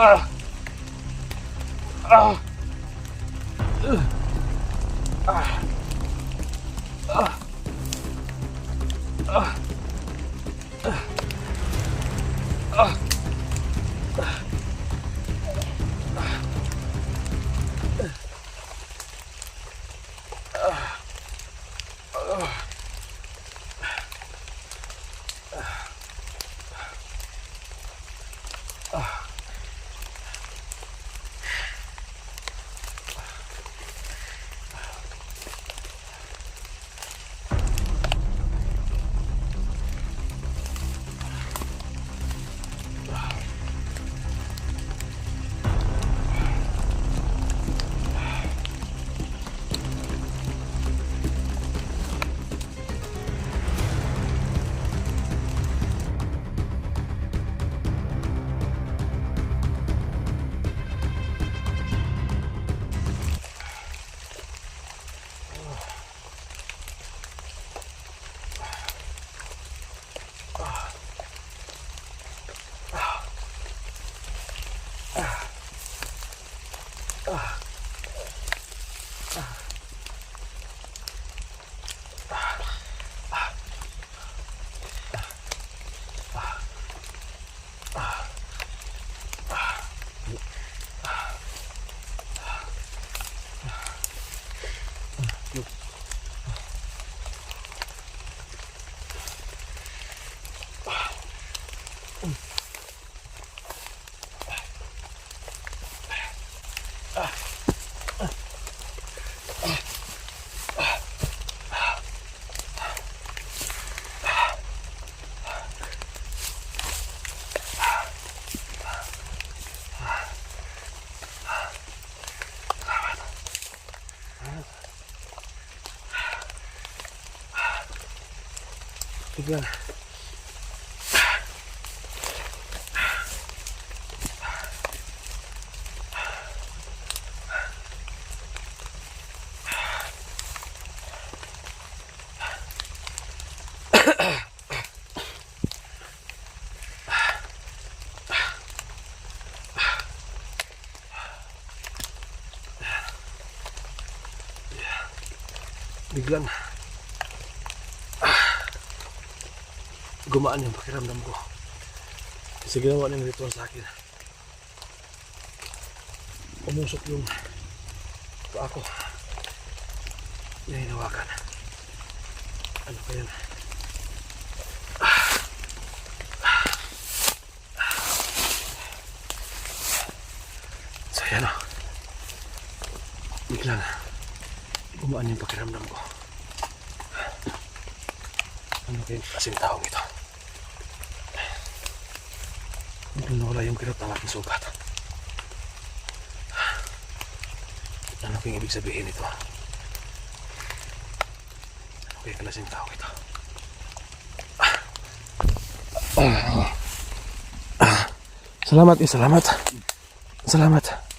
아, 아, 아, Bigyan. Biglan. Gumaan yung pakiramdam ko. Kasi ginawa ng ritual sa akin. Umusok yung paa ko. Nahinawakan. Ano pa yan? So yan o. Bigla na. Gumaan yung pakiramdam ko. Ano kayong kasing taong ito? Biglang nawala yung kirot ng aking sugat. Ano kayong ibig sabihin ito? Ano kayong klaseng taong ito? Ah. Ah. Salamat eh, salamat. Salamat.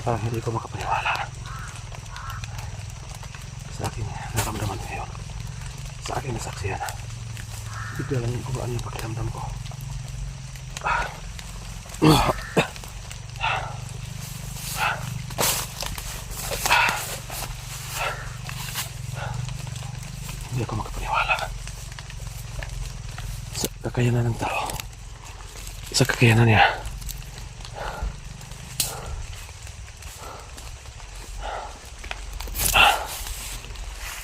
Parang hindi ko makapaniwala. Sa akin, naramdaman ngayon. Sa akin, nasaksiyan. Bigla lang gumaan yung pakiramdam ko. Hindi ako makapaniwala. Sa kakayanan ng tao. Sa kakayanan niya.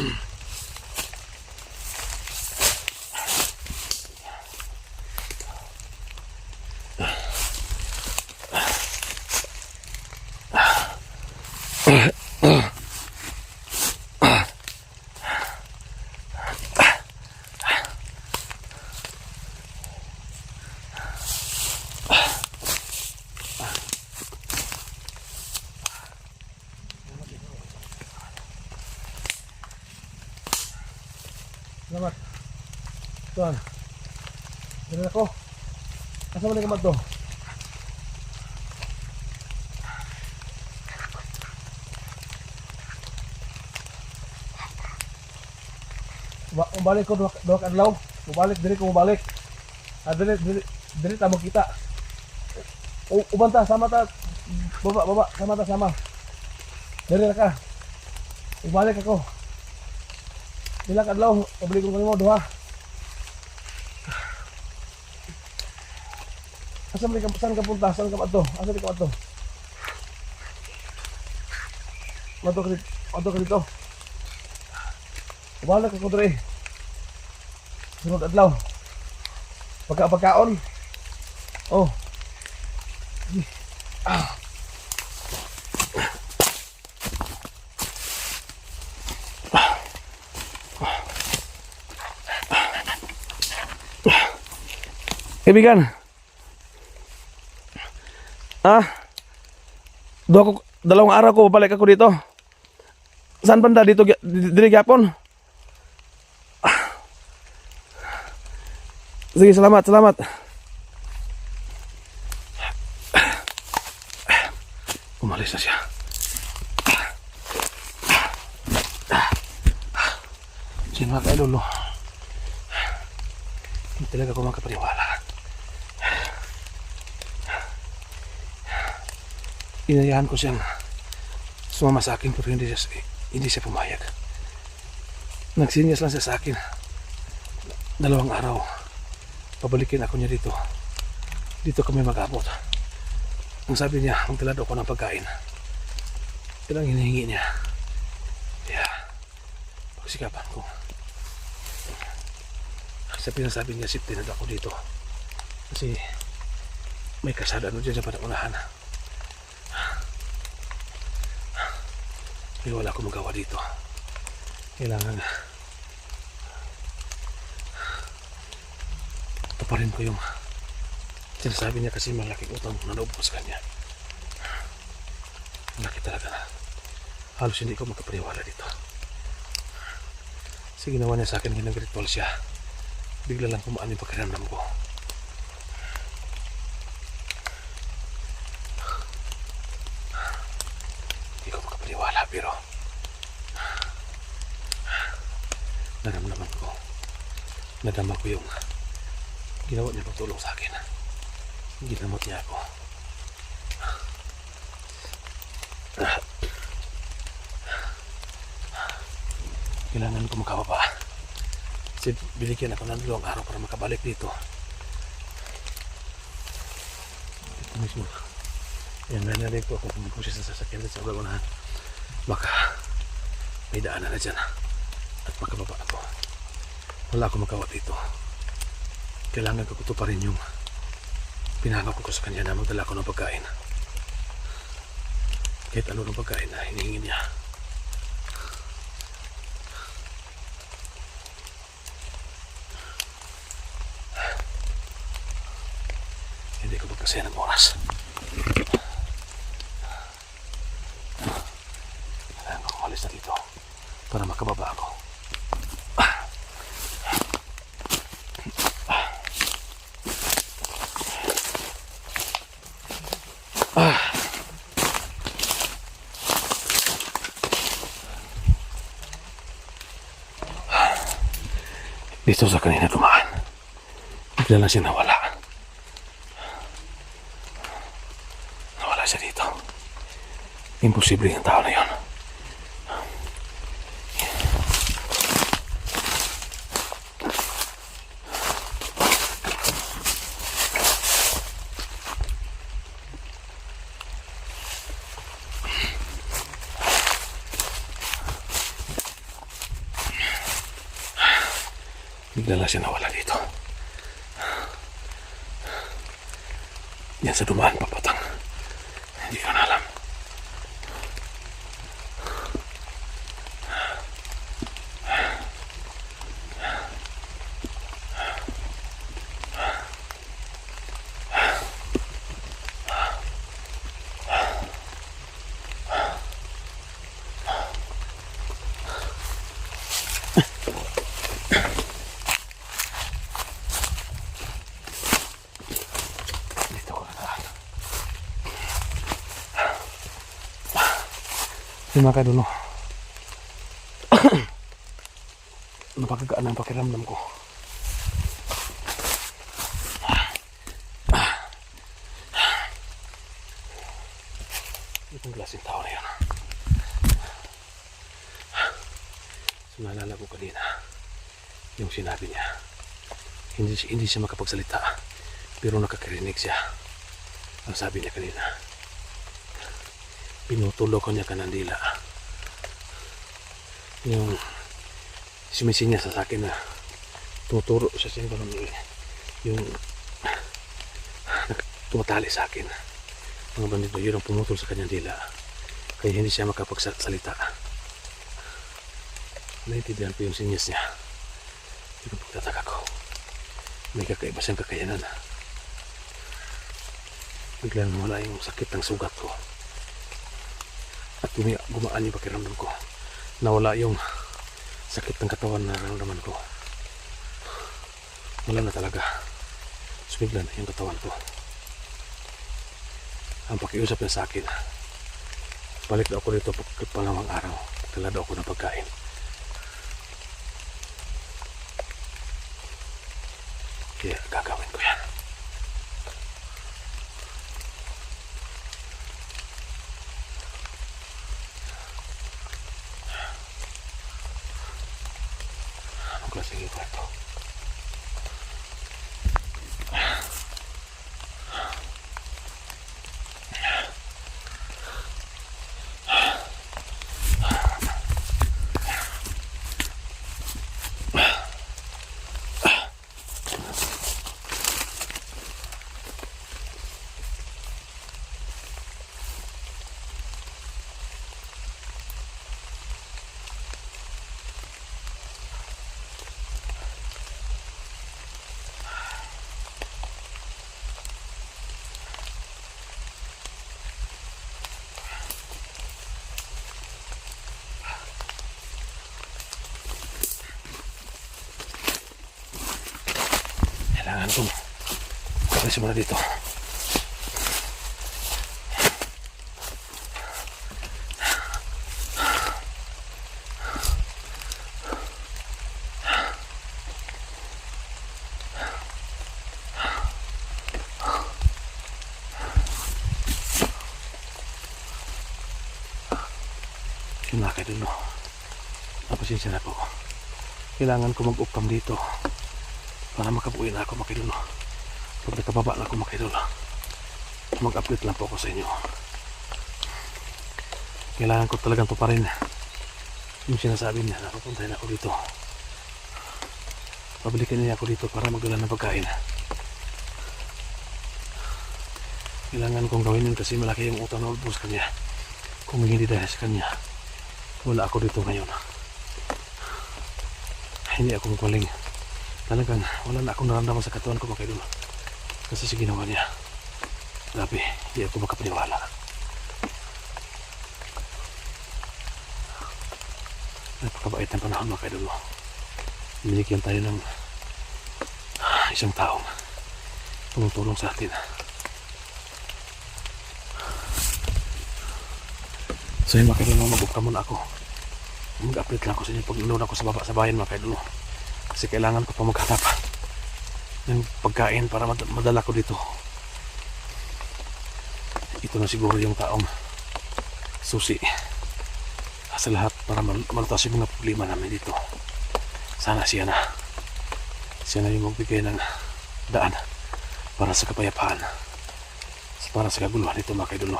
mm Tuan. Dali ako. Asa mo na kamat to? Ba balik ko duha ka adlaw. Mubalik diri ko mubalik. Ah dili dili dili ta mo kita. O uban ta sama ta. Baba baba sama ta sama. Diri ra ka. Ibalik ako. Ilang adlaw, pabalik ko kanimo duha. Asa man ka saan ka punta? Saan ka adto? Asa di ka adto? Madto ka dito. Madto ka dito. Wala ka ko dre. Sunod adlaw. Pagka pagkaon. Oh. Ah. Kaibigan. Ah. Dua ko dalawang araw ko balik ako dito. Saan banda dito diri gyapon? Ah. Sige, salamat, salamat. Umalis na siya. Sino mga kailolo? Hindi talaga ako makapaniwala. Inayahan ko siyang sumama sa akin pero hindi siya, hindi siya pumayag. Nagsinyas lang siya sa akin. Dalawang araw. Pabalikin ako niya dito. Dito kami mag-abot. Ang sabi niya, magdala daw ako ng pagkain. Yan ang hinihingi niya. Kaya, pagsikapan ko. Sa pinasabi niya, safety na ako dito. Kasi, may kasada ano dyan sa panaunahan. May wala akong magawa dito. Kailangan taparin ko yung sinasabi niya kasi malaking utang na loob sa kanya. Malaki talaga na. Halos hindi ko makapaniwala dito. Kasi ginawa niya sa akin ginag-ritual siya. Bigla lang kumaan yung pakiramdam. Hindi ko makapaniwala pero naramdaman ko. Nadama ko yung ginawa niya pagtulong sa akin. Ginamot niya ako. Kailangan ko makababa kasi binigyan ako ng dalawang araw para makabalik dito. Ito mismo. Yan nanalig ko kung pumusya sa sasakyan sa unahan baka may daanan na dyan. at makababa ako. Wala akong magawa dito. Kailangan ko ito pa rin yung pinangako ko sa kanya na magdala ko ng pagkain. Kahit ano ng pagkain na hinihingi niya. Hindi ko magkasaya ng oras. Kailangan ko umalis na dito para makababa ako Dito sa kanina dumaan. Bigla lang siya nawala. Nawala siya dito. Imposible yung tao na yun. Bigla lang siya nawala dito. Yan sa dumaan. Hindi Yung mga kadulo. Napakagaan ang pakiramdam ko. Itong klaseng tao na yun. So naalala ko kanina yung sinabi niya. Hindi, hindi siya makapagsalita pero nakakarinig siya. Ang sabi niya kanina, pinutulo ko niya ka ng dila. Yung sumisinya sa akin na tuturo siya ganun yung, yung tumatali sa akin. Mga bandito, yun ang pumutol sa kanyang dila. Kaya hindi siya makapagsalita. Naintindihan ko yung sinyas niya. Yung pagtataka ko. May kakaiba siyang kakayanan biglang wala yung sakit ng sugat ko at gumi, gumaan yung pakiramdam ko. Nawala yung sakit ng katawan na nararamdaman ko. Wala na talaga. Sumigla yung katawan ko. Ang pakiusap niya sa akin balik daw ako dito pag pangalawang araw. Kala daw ako ng pagkain. Kaya gagawin ko yan Kasi muna dito. Yung mga kadulo Napasensya na po. Kailangan ko mag-upam dito. Para makabuhay na ako makidulo. Pag nakababa na ako makidulo, mag-update lang po ako sa inyo. Kailangan ko talagang tuparin yung sinasabi niya na pupuntahin ako dito. Pabalikan niya ako dito para magdala ng pagkain. Kailangan kong gawin yun kasi malaki yung utang na sa kanya. Kung hindi dahil sa kanya, wala ako dito ngayon. Hindi ako magaling talagang wala na akong naramdaman sa katawan ko mga kaidol kasi sa ginawa niya grabe hindi ako makapaniwala. Napakabait ng panahon mga kaidol binigyan tayo ng isang taong tumutulong sa atin. So yun mga kaidol mag-upka muna ako. Mag-update lang ako sa inyo pag ako sa baba sa bayan mga kaidol Kasi kailangan ko pa maghanap ng pagkain para mad- madala ko dito. Ito na siguro yung taong susi sa lahat para mal- malutas yung mga problema namin dito. Sana siya na. Siya na yung magbigay ng daan para sa kapayapaan. Para sa kaguluhan nito mga kaidulo.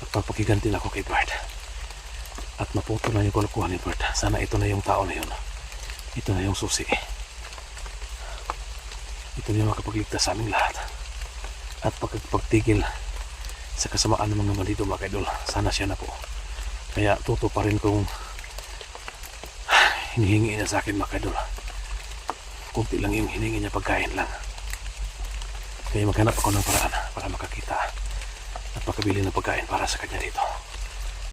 At pagpakiganti na ako kay Bart. At maputo na yung kulukuhan ni Bart. Sana ito na yung tao na yun. Ito na yung susi. Ito na makapagligtas sa aming lahat. At pagpagtigil sa kasamaan ng mga bandido mga kaidol. Sana siya na po. Kaya tuto pa rin kung hinihingi niya sa akin mga kaidol. Kunti lang yung hiningi niya pagkain lang. Kaya maghanap ako ng paraan para makakita at makabili ng pagkain para sa kanya dito.